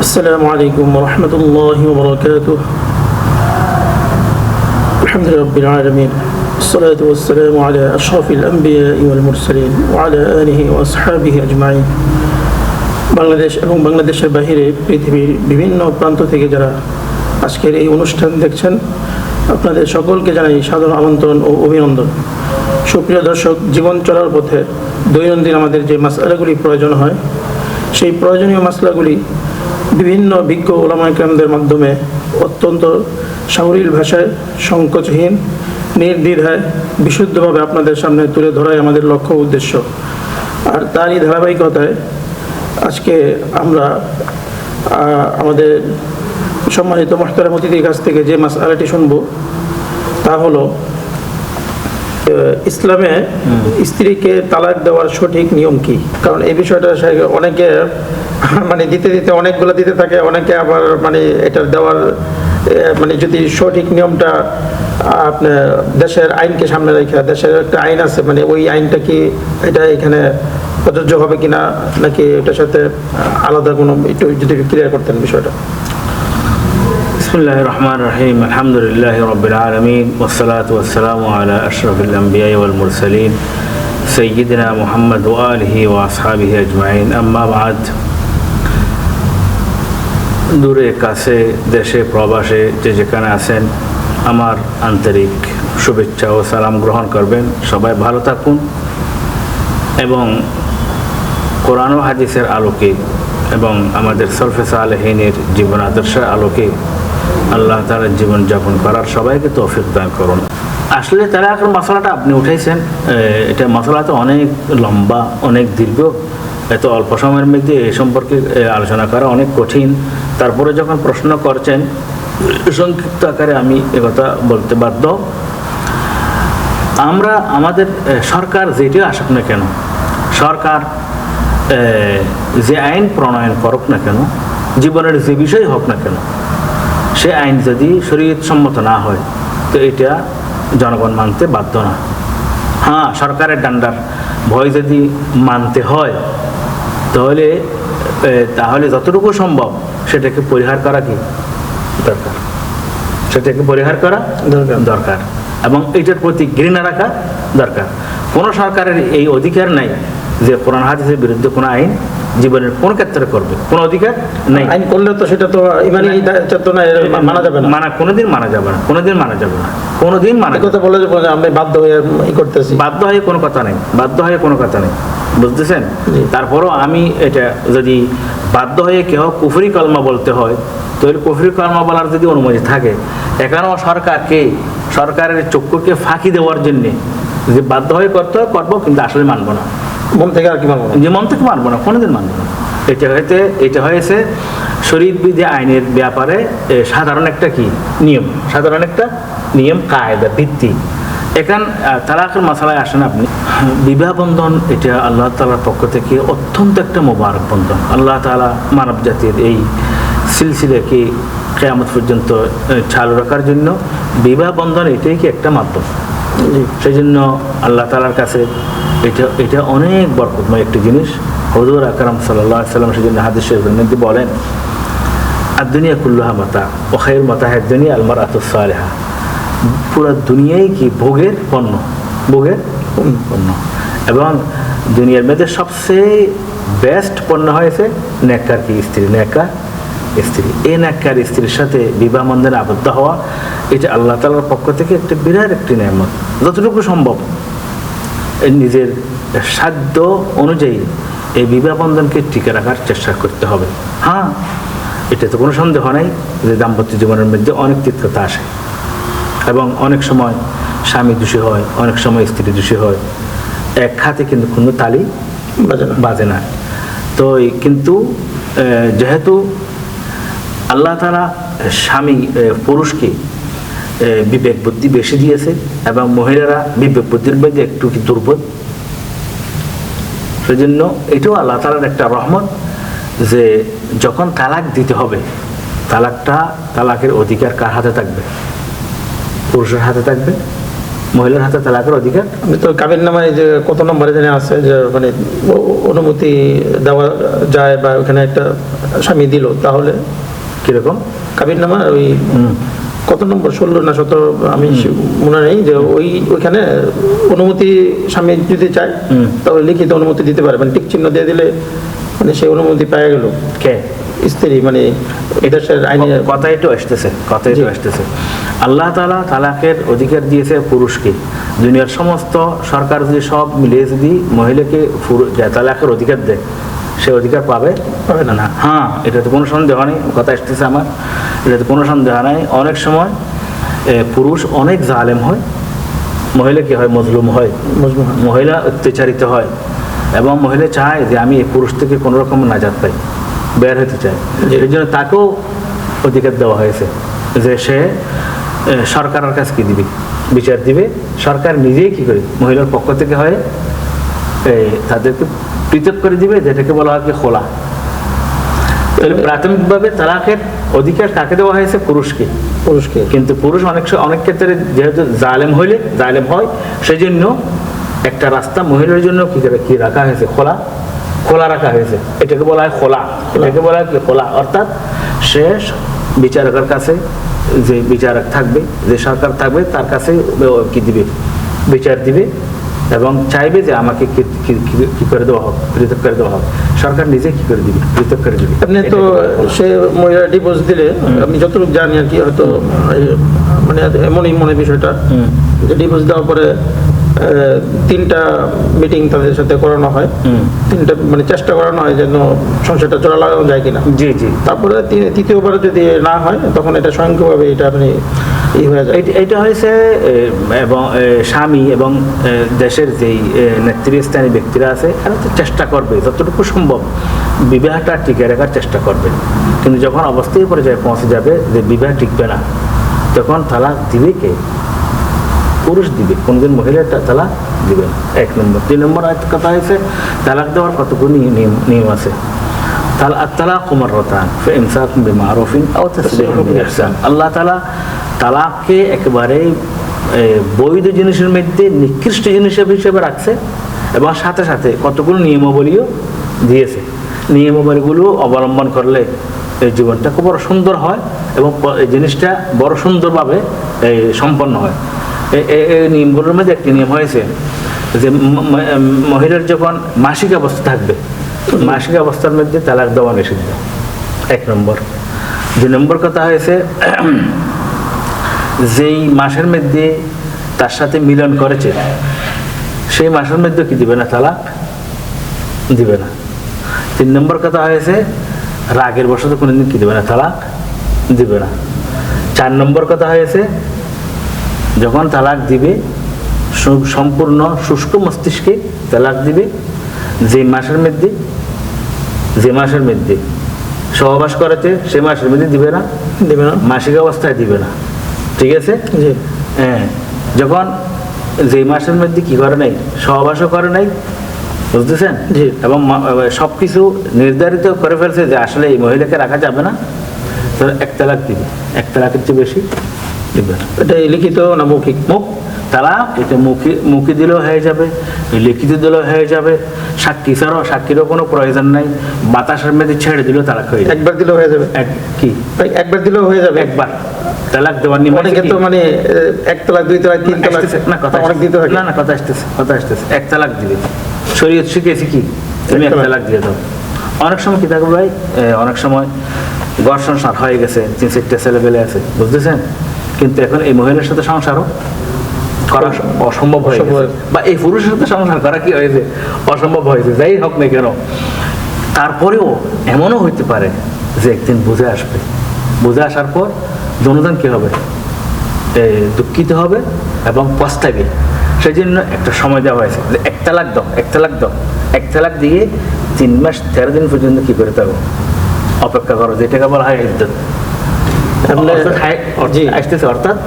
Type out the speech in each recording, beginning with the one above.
السلام عليكم ورحمة الله وبركاته الحمد لله رب العالمين الصلاة والسلام على أشرف الأنبياء والمرسلين وعلى آله وأصحابه أجمعين বাংলাদেশ এবং বাংলাদেশের বাহিরে পৃথিবীর বিভিন্ন প্রান্ত থেকে যারা আজকের এই অনুষ্ঠান দেখছেন আপনাদের সকলকে জানাই সাধারণ আমন্ত্রণ ও অভিনন্দন সুপ্রিয় দর্শক জীবন চলার পথে দৈনন্দিন আমাদের যে মাসলাগুলি প্রয়োজন হয় সেই প্রয়োজনীয় মাসলাগুলি বিভিন্ন বিজ্ঞ ওলামাইকরামদের মাধ্যমে অত্যন্ত সাবলীল ভাষায় সংকোচহীন নির্দ্বিধায় বিশুদ্ধভাবে আপনাদের সামনে তুলে ধরাই আমাদের লক্ষ্য উদ্দেশ্য। আর তারই ধারাবাহিকতায় আজকে আমরা আমাদের সম্মানিত মোহতারাম অতিথির কাছ থেকে যে মাস আলাটি শুনব তা হলো ইসলামে স্ত্রীকে তালাক দেওয়ার সঠিক নিয়ম কি? কারণ এই বিষয়টা অনেকে মানে দিতে দিতে অনেকগুলো দিতে থাকে, অনেকে আবার মানে এটার দেওয়ার মানে যদি সঠিক নিয়মটা আপনার দেশের আইনকে সামনে রেখে, দেশের একটা আইন আছে মানে ওই আইনটা কি এটা এখানে প্রযোজ্য হবে কিনা, নাকি এটার সাথে আলাদা কোনো একটু যদি ক্লিয়ার করতেন বিষয়টা? আমরা মোহাম্মদ আজমাইন দূরে, কাছে, দেশে, প্রবাসে যে যেখানে আছেন, আমার আন্তরিক শুভেচ্ছা ও সালাম গ্রহণ করবেন। সবাই ভালো থাকুন এবং কোরআন হাদিসের আলোকে এবং আমাদের সলফে সালেহিনের জীবন আদর্শের আলোকে আল্লাহ তালার জীবনযাপন করার সবাইকে তৌফিক দান করুন। আসলে তারা এখন মশলাটা আপনি উঠেছেন এটা মশলা তো অনেক লম্বা, অনেক দীর্ঘ, এত অল্প সময়ের মধ্যে এ সম্পর্কে আলোচনা করা অনেক কঠিন। তারপরে যখন প্রশ্ন করছেন, সংক্ষিপ্ত আকারে আমি একথা বলতে বাধ্য। আমরা, আমাদের সরকার যেটি আসুক না কেন, সরকার যে আইন প্রণয়ন করুক না কেন, জীবনের যে বিষয় হোক না কেন, সে আইন যদি শরীর সম্মত না হয়, তো এটা জনগণ মানতে বাধ্য না। হ্যাঁ সরকারের ডান্ডার ভয় যদি মানতে হয়, তাহলে তাহলে যতটুকু সম্ভব সেটাকে পরিহার করা কি? দরকার। সেটাকে পরিহার করা দরকার। এবং এটার প্রতি ঘৃণা রাখা দরকার। কোনো সরকারের এই অধিকার নাই যে কোরআন হাদিসের বিরুদ্ধে কোনো আইন জীবনের কোন ক্ষেত্রে করবে? কোন অধিকার নেই। আইন করলে তো সেটা তো ইমানি চেতনা মানা যাবে না। মানা কোনোদিন মানা যাবে না কোনোদিন মানা যাবে না কোনোদিন মানা এই কথা বলে যে আমি বাধ্য হয়ে ই করতেছি। বাধ্য হয়ে কোনো কথা নেই বাধ্য হয়ে কোনো কথা নেই বুঝতেছেন। তারপরও আমি এটা যদি বাধ্য হয়ে কেউ কুফরি কলমা বলতে হয় তাহলে কুফরি কলমা বলার যদি অনুমতি থাকে এখানেও সরকারকে সরকারের চক্ষুকে ফাঁকি দেওয়ার জন্যে যে বাধ্য হয়ে করতে হয় করব কিন্তু আসলে মানবো না। মন থেকে আর কি মানবো না? যে মন থেকে মানবো না কোনোদিন মানবো না। এটা হয়েছে এটা হয়েছে শরীর বিধি আইনের ব্যাপারে সাধারণ একটা কি? নিয়ম। সাধারণ একটা নিয়ম কায়দা ভিত্তি। এখান তালাকের মশালায় আসেন আপনি। বিবাহ বন্ধন এটা আল্লাহ তালার পক্ষ থেকে অত্যন্ত একটা মোবারক বন্ধন। আল্লাহ তালা মানব জাতির এই সিলসিলাকে কেয়ামত পর্যন্ত চালু রাখার জন্য বিবাহ বন্ধন এটাই কি একটা মাধ্যম? সেই জন্য আল্লাহ তালার কাছে এটা এটা অনেক বরকতময় একটি জিনিস হজুর আকরাম সাল্লাম জন্য হাদিস বলেন আর দুনিয়া কুল্লুহা মাতা ও খায়ের মাতা হ্যাঁ দুনিয়া আলমার আতসালেহা পুরো দুনিয়াই কি ভোগের পণ্য? ভোগের পণ্য। এবং দুনিয়ার মধ্যে সবচেয়ে বেস্ট পণ্য হয়েছে নেককার কি? স্ত্রী। নেককার স্ত্রী। এই নেককার স্ত্রীর সাথে বিবাহ বন্ধনে আবদ্ধ হওয়া, এটা আল্লাহ তালার পক্ষ থেকে একটা বিরাট একটি নেমত যতটুকু সম্ভব। নিজের সাধ্য অনুযায়ী এই বিবাহ বন্ধনকে টিকে রাখার চেষ্টা করতে হবে। হ্যাঁ এটা তো কোনো সন্দেহ নাই যে দাম্পত্য জীবনের মধ্যে অনেক তিক্ততা আসে। এবং অনেক সময় স্বামী দোষী হয় অনেক সময় স্ত্রী দোষী হয়। এক হাতে কিন্তু কোনো তালি বাজে না। বাজে না। তো কিন্তু যেহেতু আল্লাহ তালা স্বামী পুরুষকে বিবেক বুদ্ধি বেশি দিয়েছে এবং মহিলারা বিবেক বুদ্ধির মধ্যে একটু কি দুর্বল? সেজন্য এটাও আল্লাহ তালার একটা রহমত যে যখন তালাক দিতে হবে তালাকটা তালাকের অধিকার কার হাতে থাকবে? পুরুষের হাতে থাকবে মহিলার হাতে তালাকের অধিকার? আমি তো কাবির নামায় যে কত নম্বরে জানি আছে যে মানে অনুমতি দেওয়া যায় বা ওখানে একটা স্বামী দিল তাহলে কীরকম? কাবির নামা ওই। কত নম্বর? ষোলো না সতেরো আমি মনে নেই যে ওই ওইখানে অনুমতি স্বামী যদি চায়। তাহলে লিখিত অনুমতি দিতে পারে। মানে টিক চিহ্ন দিয়ে দিলে মানে সেই অনুমতি পাওয়া গেল। কে? স্ত্রী মানে এদেশের আইনে কথা একটু আসতেছে কথা একটু আসতেছে। আল্লাহ তালা তালাকের অধিকার দিয়েছে পুরুষকে। দুনিয়ার সমস্ত সরকার যদি সব মিলিয়ে যদি মহিলাকে তালাকের অধিকার দেয় সে অধিকার পাবে? পাবে না। না হ্যাঁ এটাতে কোনো সন্দেহ নেই কথা আসতেছে আমার। এটাতে কোনো সন্দেহ নাই। অনেক সময় পুরুষ অনেক জালেম হয়। মহিলা কি হয়? মজলুম হয়। মহিলা অত্যাচারিত হয়। এবং মহিলা চায় যে আমি এই পুরুষ থেকে কোনো রকম নাজাত পাই বের হতে চায় এই জন্য তাকেও অধিকার দেওয়া হয়েছে যে সে সরকারের কাছে কি দিবে? বিচার দিবে। সরকার নিজেই কি করে? মহিলার পক্ষ থেকে হয় তাদেরকে পৃথক করে দিবে যেটাকে বলা হয় কি খোলা। তাহলে প্রাথমিকভাবে তালাকের অধিকার কাকে দেওয়া হয়েছে? পুরুষকে। পুরুষকে। কিন্তু পুরুষ অনেক অনেক ক্ষেত্রে যেহেতু জালেম হইলে জালেম হয় সেই জন্য একটা রাস্তা মহিলার জন্য কি করে কি রাখা হয়েছে? খোলা। খোলা রাখা হয়েছে। এটাকে বলা হয় খোলা। এটাকে বলা হয় খোলা। অর্থাৎ সে বিচারকের কাছে যে বিচারক থাকবে যে সরকার থাকবে তার কাছে কি দিবে? বিচার দিবে। এবং চাইবে যে আমাকে কি করে দেওয়া হোক পৃথক করে দেওয়া হোক। সরকার নিজে কি করে দিবে? পৃথক করে দিবে। আপনি তো। সে মহিলা ডিভোর্স দিলে আমি যতটুকু জানি আর কি হয়তো মানে এমনই মনে বিষয়টা। যে ডিভোর্স দেওয়ার পরে তিনটা মিটিং তাদের সাথে করানো হয়। তিনটা মানে চেষ্টা করানো হয় যেন সংসারটা চলা লাগানো যায় কিনা। জি জি। তারপরে তৃতীয়বার যদি না হয় তখন এটা স্বয়ংক্রিয়ভাবে এটা মানে এইটা হয়েছে এবং স্বামী এবং দেশের যেই নেতৃস্থানীয় ব্যক্তিরা আছে এরা তো চেষ্টা করবে, যতটুকু সম্ভব বিবাহটা টিকে রাখার চেষ্টা করবে। কিন্তু যখন অবস্থায় পর্যায়ে পৌঁছে যাবে যে বিবাহ টিকবে না, তখন তালাক দিবে কে? পুরুষ দিবে, কোনদিন মহিলা তালাক দিবে না। এক নম্বর। দুই নম্বর কথা হয়েছে, তালাক দেওয়ার কতগুলো নিয়ম নিয়ম আছে? তাল আত্তালাক মাররাতান ফাইমসাকুম বিমারুফিন আও তাসরিহুম বিইহসান আল্লাহ তাআলা তালাককে একেবারে বৈধ জিনিসের মধ্যে নিকৃষ্ট জিনিস হিসেবে রাখছে এবং সাথে সাথে কতগুলো নিয়মাবলীও দিয়েছে। নিয়মাবলীগুলো অবলম্বন করলে এই জীবনটা খুব বড় সুন্দর হয় এবং জিনিসটা বড় সুন্দরভাবে সম্পন্ন হয়। এই নিয়মগুলোর মধ্যে একটি নিয়ম হয়েছে যে মহিলার যখন মাসিক অবস্থা থাকবে, মাসিক অবস্থার মধ্যে তালাক দেওয়া নিষিদ্ধ এক নম্বর। দুই নম্বর কথা হয়েছে যেই মাসের মধ্যে তার সাথে মিলন করেছে, সেই মাসের মধ্যে কি দিবে না, তালাক? দিবে না। তিন নম্বর কথা হয়েছে, রাগের বসতে কোনোদিন কি দিবে না, তালাক? দিবে না। চার নম্বর কথা হয়েছে, যখন তালাক দিবে সম্পূর্ণ শুষ্ক মস্তিষ্কে তালাক দিবে যে মাসের মধ্যে, যে মাসের মধ্যে সহবাস করেছে, সে মাসের মধ্যে দিবে না, দেবে না। মাসিক অবস্থায় দিবে না। ঠিক আছে? হ্যাঁ। যখন যে মাসের মধ্যে কি করে নাই? সহবাসও করে নাই বুঝতেছেন? জি। এবং সব কিছু নির্ধারিত করে ফেলছে যে আসলে এই মহিলাকে রাখা যাবে না। তাহলে এক তালাক দিবে। এক তালাকের চেয়ে বেশি দিবে। এটা লিখিত না মৌখিক? মুখ তারা এটা মুখে মুখে দিলেও হয়ে যাবে লিখিত দিলেও হয়ে যাবে সাক্ষী ছাড়াও সাক্ষীরও কোনো প্রয়োজন নাই। বাতাসের মধ্যে ছেড়ে দিলেও তালাক হয়ে যাবে একবার দিলেও হয়ে যাবে। এক কি? ভাই, একবার দিলেও হয়ে যাবে। একবার। তালাক দেওয়ার নিয়ম অনেকে তো মানে এক তালাক দুই তালাক তিন তালাক না কথা অনেক দিতে থাকে না না কথা আসতেছে কথা আসতেছে। এক তালাক দিবে। শরীয়ত শিখেছি কি? তুমি এক। তালাক। দিয়ে দাও। অনেক সময় কি থাকবে ভাই অনেক সময় ঘর সংসার হয়ে গেছে তিন চারটে ছেলে পেলে আছে বুঝতেছেন? কিন্তু এখন এই মহিলার সাথে সংসারও করা অসম্ভব হয়ে গেছে। বা এই পুরুষের সাথে সংসার করা কি হয়েছে? অসম্ভব হয়েছে যাই হোক না কেন। তারপরেও এমনও হইতে পারে যে একদিন বুঝে আসবে। বুঝে আসার পর দুজন কি হবে? দুঃখিত হবে এবং পস্তাবে। সেই জন্য একটা সময় দেওয়া হয়েছে যে এক তালাক দাও এক তালাক দাও। এক তালাক দিয়ে তিন মাস তেরো দিন পর্যন্ত কি করে থাকো? অপেক্ষা করো যেটাকে বলা হয় ইদ্যত। আসতেছে অর্থাৎ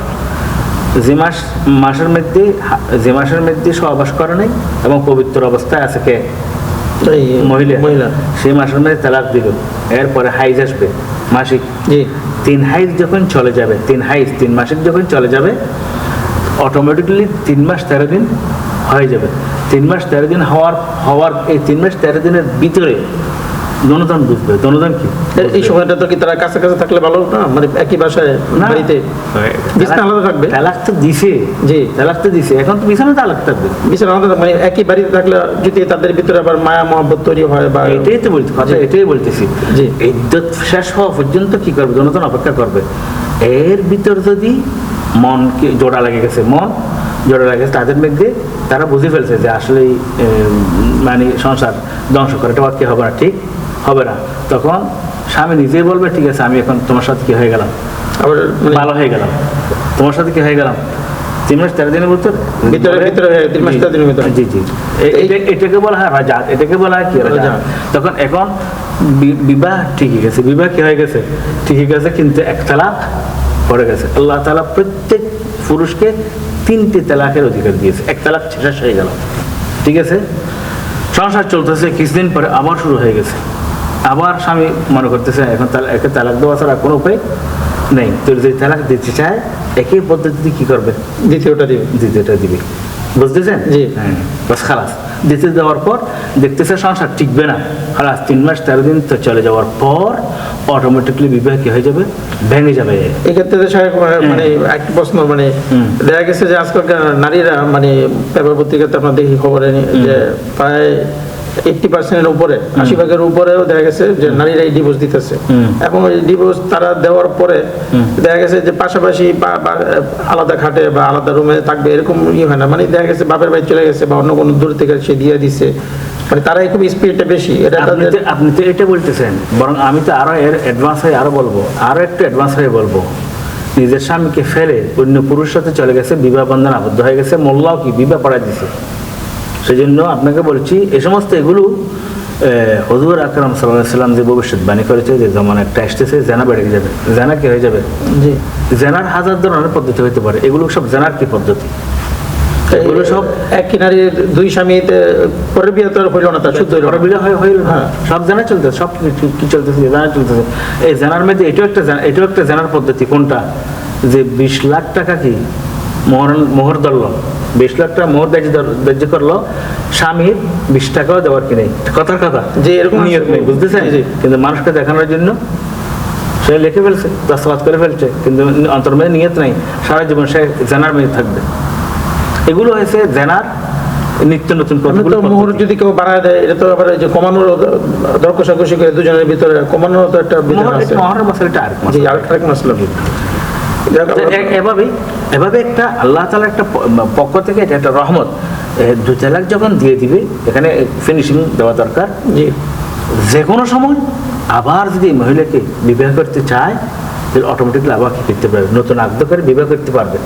যে মাস মাসের মধ্যে যে মাসের মধ্যে সহবাস করে নাই এবং পবিত্র অবস্থায় আছে কে? মহিলা। মহিলা। সেই মাসের মধ্যে তালাক দিল। এরপরে হাইজ আসবে মাসিক। তিন হাইজ যখন চলে যাবে তিন হাইজ তিন মাসিক যখন চলে যাবে অটোমেটিক্যালি তিন মাস তেরো দিন হয়ে যাবে। তিন মাস তেরো দিন হওয়ার হওয়ার এই তিন মাস তেরো দিনের ভিতরে দনোদন বুঝবে দনোদন কি? এই সময়টা তো কি তারা কাছে কাছে থাকলে ভালো না? মানে একই বাসায়। বাড়িতে? বিছানা আলাদা থাকবে? তালাক তো দিছে। জি। তালাক তো দিছে। এখন তো বিছানা তালাক থাকবে। বিছানা আলাদা মানে একই বাড়িতে থাকলে যদি তাদের ভিতরে আবার মায়া মহব্বত তৈরি হয় বা এটাই তো বলছি কথা এটাই বলতেছি। জি। ইদ্যত শেষ হওয়া পর্যন্ত কি করবে? জনতন অপেক্ষা করবে। এর ভিতর যদি মনকে জোড়া লেগে গেছে মন জোড়া লেগে গেছে তাদের মধ্যে তারা বুঝে ফেলছে যে আসলে মানে সংসার ধ্বংস করে। এটা কি হবে না ঠিক? হবে না। তখন স্বামী নিজেই বলবে ঠিক আছে আমি এখন তোমার সাথে কি হয়ে গেলাম? আবার মানে ভালো হয়ে গেলাম। তোমার সাথে কি হয়ে গেলাম? তিন মাস তেরো দিনের ভিতর ভিতরে- ভিতরে তিন মাস তেরো দিনের ভিতরে। জি জি। এটাকে বলা হয় রাজাত। এটাকে বলা হয় কি রাজাত। তখন এখন বিবাহ ঠিকই গেছে। বিবাহ কি হয়ে গেছে? ঠিকই গেছে কিন্তু এক তালাক পড়ে গেছে। আল্লাহ তালা প্রত্যেক পুরুষকে তিনটি তালাকের অধিকার দিয়েছে। এক তালাক শেষ হয়ে গেল। ঠিক আছে? সংসার চলতেছে কিছুদিন পরে আবার শুরু হয়ে গেছে। আবার স্বামী মনে করতেছে এখন তালা একে তালাক দেওয়া ছাড়া কোনো উপায় নেই। তো যদি তালাক দিতে চায় একই পদ্ধতিতে কি করবে? দ্বিতীয়টা দিবে। দ্বিতীয়টা দিবে। বুঝতেছেন? জি। হ্যাঁ বাস খালাস। দিতে দেওয়ার পর দেখতেছে সংসার টিকবে না। খালাস তিন মাস তেরো দিন তো চলে যাওয়ার পর অটোমেটিকলি বিবাহ কি হয়ে যাবে ভেঙে যাবে। এক্ষেত্রে যে মানে একটা প্রশ্ন মানে দেখা গেছে যে আজকালকার নারীরা মানে পেপার পত্রিকাতে আপনার দেখি খবরে যে প্রায় এইটটি পার্সেন্টের উপরে আশি ভাগের উপরেও দেখা গেছে যে ডিভোর্স দিতেছে। এবং এই ডিভোর্স তারা দেওয়ার পরে দেখা গেছে যে পাশাপাশি আলাদা খাটে বা আলাদা রুমে থাকবে এরকম ই হয় না। মানে দেখা গেছে বাপের বাড়ি চলে গেছে বা অন্য কোনো দূর থেকে সে দিয়ে দিছে। মানে তারাই খুব স্পিডটা বেশি। এটা আপনি তো আপনি এটা বলতেছেন। বরং আমি তো আরও এর অ্যাডভান্স হয়ে আরও বলব। আরও একটু অ্যাডভান্স হয়ে বলব। নিজের স্বামীকে ফেলে অন্য পুরুষ সাথে চলে গেছে বিবাহ বন্ধন আবদ্ধ হয়ে গেছে মোল্লাও কি বিবাহ পড়াই দিছে? সেই জন্য আপনাকে বলছি এ সমস্ত এগুলো হজুর আকরাম সাল্লাহ সাল্লাম যে ভবিষ্যৎবাণী করেছে যে যেমন একটা আসতেছে জেনা বেড়ে যাবে জেনা কি হয়ে যাবে? জি। জেনার হাজার ধরনের পদ্ধতি হতে পারে এগুলো সব জেনার কি পদ্ধতি? এগুলো সব এক দুই স্বামীতে পরের বিয়ে তো হইল না তার শুদ্ধ হয়ে হইল না। সব জানা চলতেছে সব কি চলতেছে জানা চলতেছে। এই জানার মধ্যে এটাও একটা এটাও একটা জানার পদ্ধতি কোনটা? যে বিশ লাখ টাকা কি মোহর মোহর ধরলো বিশ লাখ টাকা মোহর ধর- করল স্বামীর বিশ টাকাও দেওয়ার কি নেই? কথার কথা। যে এরকম নিয়ত নেই বুঝতেছেন। কিন্তু মানুষকে দেখানোর জন্য সে লিখে ফেলছে দস্তখত করে ফেলছে কিন্তু অন্তর্মেয়ে নিয়ত নাই। সারা জীবন সে জেনার মেয়ে থাকবে। এগুলো হয়েছে জেনার নিত্য নতুন মোহর যদি কেউ বাড়ায় দেয় এটা তো আবার যে কমানোর দর কষাকষি করে দুজনের ভিতরে কমানোর তো একটা মহরের মশালটা আরেক মশলা। আর আরেক যাক, তো এ- এভাবেই এভাবে একটা আল্লাহ তালার একটা পক্ষ থেকে এটা একটা রহমত। দু তালাক যখন দিয়ে দিবে এখানে ফিনিশিং দেওয়া দরকার। জি। যে কোনো সময় আবার যদি মহিলাকে বিবাহ করতে চায় তাহলে অটোমেটিকলি আবার কি করতে পারবে? নতুন আগ্রহ করে বিবাহ করতে পারবে।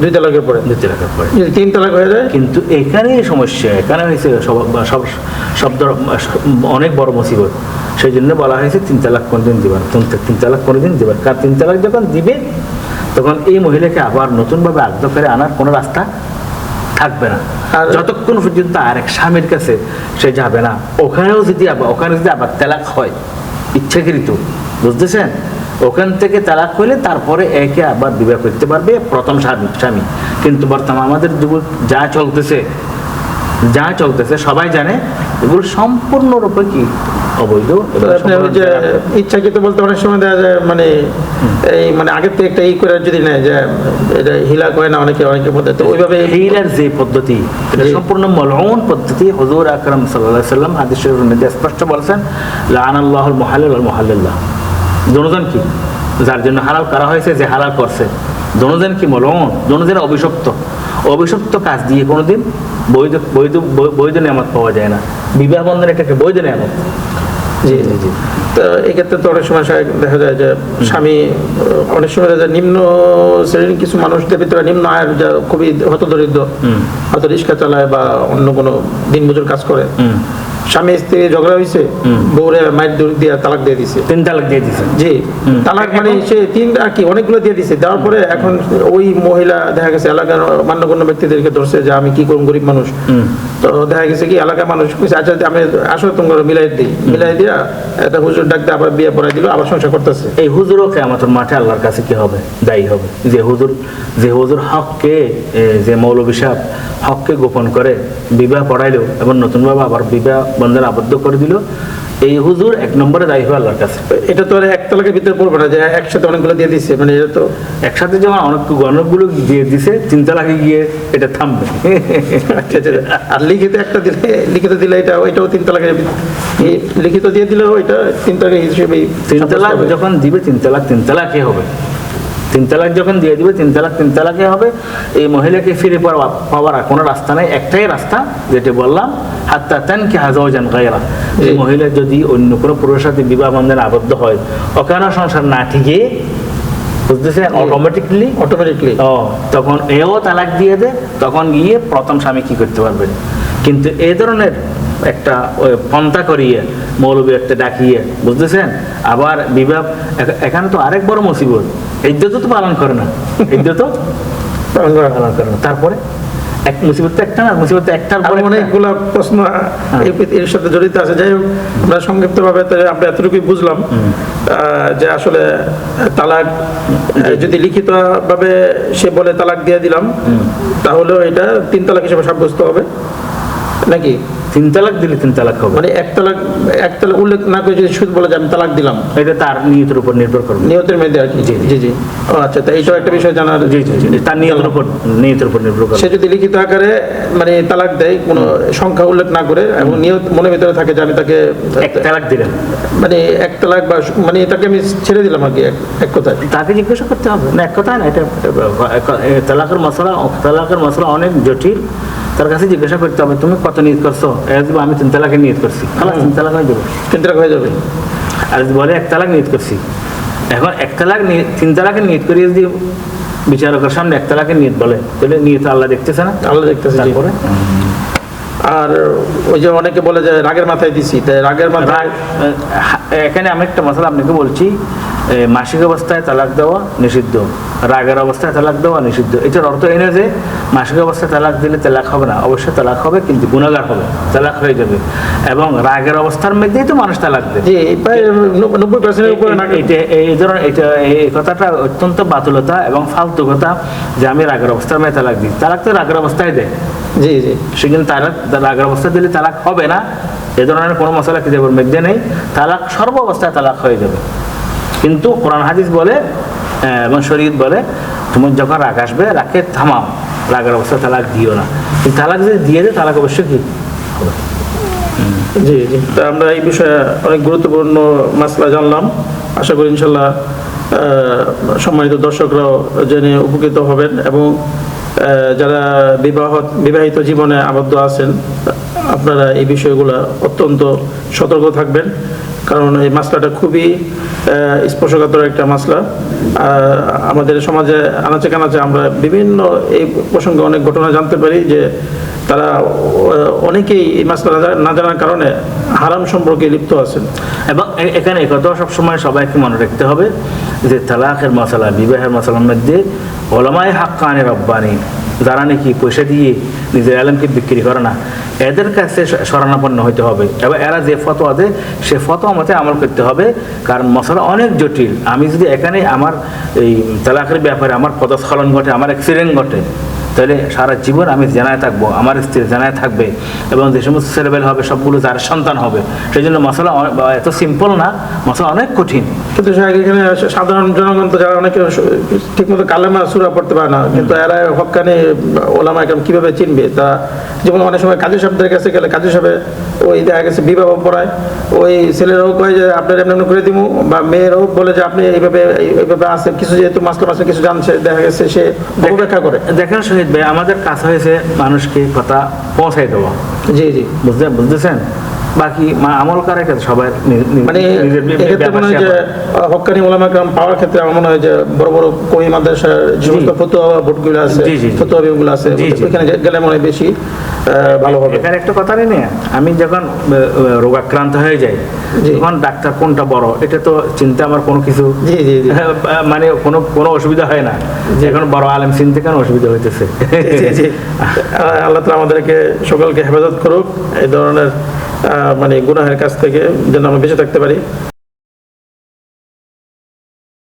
দুই তালাকের পরে। দু তালাকের পরে। তিন তালাক হয়ে যায়? কিন্তু এখানেই সমস্যা। এখানে হয়েছে সব সব শব্দ অনেক বড় মুসিবত। সেই জন্য বলা হয়েছে তিন তালাক কোনদিন দিবেন তিন তালাক কোনোদিন দিবেন কারণ তিন তালাক যখন দিবে তখন এই মহিলাকে আবার নতুনভাবে আগ্ধ করে আনার কোনো রাস্তা থাকবে না। আর- যতক্ষণ পর্যন্ত আরেক স্বামীর কাছে সে যাবে না ওখানেও যদি ওখানে যদি আবার তালাক হয় ইচ্ছাকৃত বুঝতেছেন? ওখান থেকে তালাক হলে তারপরে একে আবার বিবাহ করতে পারবে প্রথম স্বামী স্বামী। কিন্তু বর্তমানে আমাদের যুগ যা চলতেছে যা চলতেছে সবাই জানে এগুলো সম্পূর্ণরূপে কি অবৈধ ইচ্ছাকৃত বলতে অনেক সময় দেখা যায় মানে এই মানে আগের থেকে একটা ই করে যদি নেয় যে এটা হিলা করে না অনেকে অনেকের মধ্যে। তো ওইভাবে হিলার যে পদ্ধতি এটা সম্পূর্ণ মলউন পদ্ধতি হুজুর আকরাম সাল্লাল্লাহু আলাইহি সাল্লাম মধ্যে স্পষ্ট বলেছেন লানাল্লাহুল মুহাল্লিল ওয়াল মুহাল্লিল্লাহ। দুজন কি? যার জন্য হালাল করা হয়েছে যে হালাল করছে। দুজন কি মলউন? দুজন অভিশপ্ত। অভিশপ্ত কাজ দিয়ে কোনোদিন বৈধ বৈধ বৈধ নিয়ামত পাওয়া যায় না। বিবাহ বন্ধন এটাকে বৈধ নিয়ামত। জি জি জি। তো এক্ষেত্রে তো অনেক সময় দেখা যায় যে স্বামী অনেক সময় যে নিম্ন শ্রেণির কিছু মানুষদের ভিতরে নিম্ন আয়ের যা খুবই হত দরিদ্র হয়তো রিক্সা চালায় বা অন্য কোনো দিনমজুর কাজ করে। স্বামী স্ত্রী ঝগড়া হয়েছে বউরে মায়ের দৌড় দিয়ে তালাক দিয়ে দিছে। তিন তালাক দিয়ে দিয়েছেন জি তালাক মানে সে তিন আর কি অনেকগুলো দিয়ে দিছে। দেওয়ার পরে এখন ওই মহিলা দেখা গেছে এলাকার মান্যগণ্য ব্যক্তিদেরকে ধরছে যে আমি কি করুন গরিব মানুষ। তো দেখা গেছে কি এলাকার মানুষ আচ্ছা আমি আসো তোমার মিলাই দিই। মিলাই দিয়া একটা হুজুর আবার বিয়ে পড়াই দিল আবার সংসার করতেছে। এই হুজুরও কেমতের মাঠে আল্লাহর কাছে কি হবে? দায়ী হবে। যে হুজুর যে হুজুর হককে যে মৌলবী সাহেব হককে গোপন করে বিবাহ পড়াইলো এবং নতুনভাবে আবার বিবাহ বন্ধনে আবদ্ধ করে দিল। এই হুজুর এক নম্বরে দায়ী হবে আল্লাহর কাছে। এটা তো আর এক তালাকের ভিতরে পড়বে না যে একসাথে অনেকগুলো দিয়ে দিচ্ছে মানে এটা তো একসাথে যেমন অনেক অনেকগুলো দিয়ে দিছে তিন তালাকে গিয়ে এটা থামবে। আচ্ছা, আচ্ছা। আর লিখিত একটা দিলে লিখিত দিলে এটা ওইটাও তিন তালাকের এই লিখিত দিয়ে দিলেও এটা তিন তালাকের হিসেবেই তিন তালাক যখন দিবে তিন তালাক তিন তালাকে হবে। তিন তালাক যখন দিয়ে দিবে তিন তালাক তিন তালাকে হবে। এই মহিলাকে ফিরে পাওয়া পাওয়ার আর কোনো রাস্তা নেই। একটাই রাস্তা যেটি বললাম হাত্তা তেন কি হাজাও জান গায়রা এই মহিলা যদি অন্য কোনো পুরুষের সাথে বিবাহ বন্ধনে আবদ্ধ হয় ওখানে সংসার না ঠিকে বুঝতেছেন? অটোমেটিকলি অটোমেটিকলি ও তখন এও তালাক দিয়ে দে তখন গিয়ে প্রথম স্বামী কি করতে পারবে? কিন্তু এই ধরনের একটা ওই পন্থা করিয়ে মৌলবী একটা ডাকিয়ে বুঝতেছেন? আবার বিবাহ এখ- এখানে তো আরেক বড় মুসিবত। ইদ্যত তো পালন করে না। ইদ্যত পালন করে না তারপরে? এক মুসিবত একটা না মুসিবত তো একটার পরে অনেকগুলা প্রশ্ন এই- এর সাথে জড়িত আছে। যাই হোক আমরা সংক্ষিপ্ত ভাবে আমরা এতটুকুই বুঝলাম যে আসলে তালাক যদি লিখিত ভাবে সে বলে তালাক দিয়ে দিলাম তাহলেও এটা তিন তালাক হিসেবে সাব্যস্ত হবে নাকি? তিন তালাক দিলে তিন তালাক হবে। মানে এক তালাক এক তালাক উল্লেখ না করে যদি শুধু বলে যে আমি তালাক দিলাম। এটা তার নিয়তের উপর নির্ভর করবে। নিয়তের মধ্যে আর কি। জি জি। ও আচ্ছা তা এইটাও একটা বিষয় জানার জি জি তার নিয়তের উপর নিয়তের উপর নির্ভর করবে। সে যদি লিখিত আকারে মানে তালাক দেয় কোনো সংখ্যা উল্লেখ না করে এবং নিয়ত মনের ভিতরে থাকে যে আমি তাকে এক তালাক দিলেন। মানে এক তালাক বা মানে তাকে আমি ছেড়ে দিলাম আর কি এক- এক কথায়। তাকে জিজ্ঞাসা করতে হবে। না এক কথা না এটা এটা- তালাকের মশলা তালাকের মশলা অনেক জটিল। তার কাছে জিজ্ঞাসা করতে হবে তুমি কত নিয়ত করছ? এ যদি আমি তিন তালাকে নিয়ত করছি। খালাস তিন তালাক হয়ে যাবে। তিন তালাক হয়ে যাবে। আর বলে এক তালাক নিয়ত করছি। এখন এক তালাক তিন তালাকে নিয়ত করিয়ে যদি বিচারকের সামনে এক তালাকে নিয়ত বলে তাহলে নিয়ত আল্লাহ দেখতেছে না। আল্লাহ দেখতেছে। তারপরে? আর ওই যে অনেকে বলে যে রাগের মাথায় দিছি তাই রাগের মাথায় এখানে আমি একটা মশলা আপনাকে বলছি মাসিক অবস্থায় তালাক দেওয়া নিষিদ্ধ রাগের অবস্থায় তালাক দেওয়া নিষিদ্ধ। এটার অর্থ এনে যে মাসিক অবস্থায় তালাক দিলে তালাক হবে না। অবশ্যই তালাক হবে কিন্তু গুণাগার হবে তালাক হয়ে যাবে। এবং রাগের অবস্থার মধ্যেই তো মানুষ তালাক দেয়। এই ধরনের এটা এই কথাটা অত্যন্ত বাতুলতা এবং ফালতু কথা যে আমি রাগের অবস্থার মধ্যে তালাক দিই। তালাক তো রাগের অবস্থায় দেয়। জি জি। সে কিন্তু তালাক রাগের অবস্থায় দিলে তালাক হবে না। এ ধরনের কোনো মশলা কিতাবের মধ্যে নেই। তালাক সর্ব অবস্থায় তালাক হয়ে যাবে। কিন্তু কোরআন হাদিস বলে এবং শরীর বলে তুমি যখন রাগ আসবে রাগকে থামাও। রাগের অবস্থা তালাক দিও না। কিন্তু তালাক যদি দিয়ে দেয় তালাক অবশ্যই কি হবে? জি জি। তা আমরা এই বিষয়ে অনেক গুরুত্বপূর্ণ মাসলা জানলাম। আশা করি ইনশাল্লাহ সম্মানিত দর্শকরাও জেনে উপকৃত হবেন এবং যারা বিবাহ বিবাহিত জীবনে আবদ্ধ আছেন আপনারা এই বিষয়গুলো অত্যন্ত সতর্ক থাকবেন। কারণ এই মাসলাটা খুবই স্পর্শকাতর একটা মাসলা আমাদের সমাজে আনাচে কানাচে আমরা বিভিন্ন এই প্রসঙ্গে অনেক ঘটনা জানতে পারি যে তারা অনেকেই এই মাসলা না জানার কারণে হারাম সম্পর্কে লিপ্ত আছেন। এবং এখানে একথাও সবসময় সবাইকে মনে রাখতে হবে যে তালাকের মশলা বিবাহের মশালার মধ্যে ওলামায় হাক্কানি রব্বানি। যারা নাকি পয়সা দিয়ে নিজের আলমকে বিক্রি করে না? এদের কাছে শরণাপন্ন হতে হবে। এবং এরা যে ফতোয়া দেয়, সে ফতোয়া মতে আমল করতে হবে। কারণ মশলা অনেক জটিল। আমি যদি এখানে আমার এই তালাকের ব্যাপারে আমার পদস্খলন ঘটে, আমার অ্যাক্সিডেন্ট ঘটে তাহলে সারা জীবন আমি জানায় থাকব আমার স্ত্রী জানায় থাকবে এবং যে সমস্ত সেরেবেল হবে সবগুলো যার সন্তান হবে। সেই জন্য মশলা এত সিম্পল না মশলা অনেক কঠিন। কিন্তু এখানে সাধারণ জনগণ তো যারা অনেকে ঠিক মতো কালেমা সুরা পড়তে পারে না কিন্তু এরা হকানি ওলামা একরম কীভাবে চিনবে? তা যেমন অনেক সময় কাজী সাহেবদের কাছে গেলে কাজী সাহেব ওই দেখা গেছে বিবাহ পড়ায় ওই ছেলেরাও কয় যে আপনার এমনি এমনি করে দিব বা মেয়েরাও বলে যে আপনি এইভাবে এইভাবে আছে। কিছু যেহেতু মাসলা মাসে কিছু জানছে দেখা গেছে সে অপব্যাখ্যা করে। দেখেন শহীদ ভাই আমাদের কাজ হয়েছে মানুষকে কথা পৌঁছাই দেওয়া। জি জি। বুঝতে বুঝতেছেন? বাকি আমল করে কাছে সবাই মানে হকানি মোলামা এক্ষেত্রে মনে হয় যে কাম পাওয়ার ক্ষেত্রে আমার মনে হয় যে বড় বড় কমি মাদ্রাসার সমস্ত ভোটগুলো বোর্ডগুলো আছে ফতুয়া। বিভাগগুলো আছে। ওইখানে গেলে মনে হয় বেশি। ভালো হবে। এখানে একটা কথা নেই আমি যখন রোগাক্রান্ত হয়ে যাই। তখন ডাক্তার কোনটা বড় এটা তো চিন্তা আমার কোনো কিছু জি জি জি। মানে কোনো কোনো অসুবিধা হয় না। এখন বড় আলেম চিনতে কেন অসুবিধা হইতেছে। আল্লাহ তালা আমাদেরকে সকলকে হেফাজত করুক এই ধরনের মানে গুনাহের কাছ থেকে যেন আমরা বেঁচে থাকতে পারি।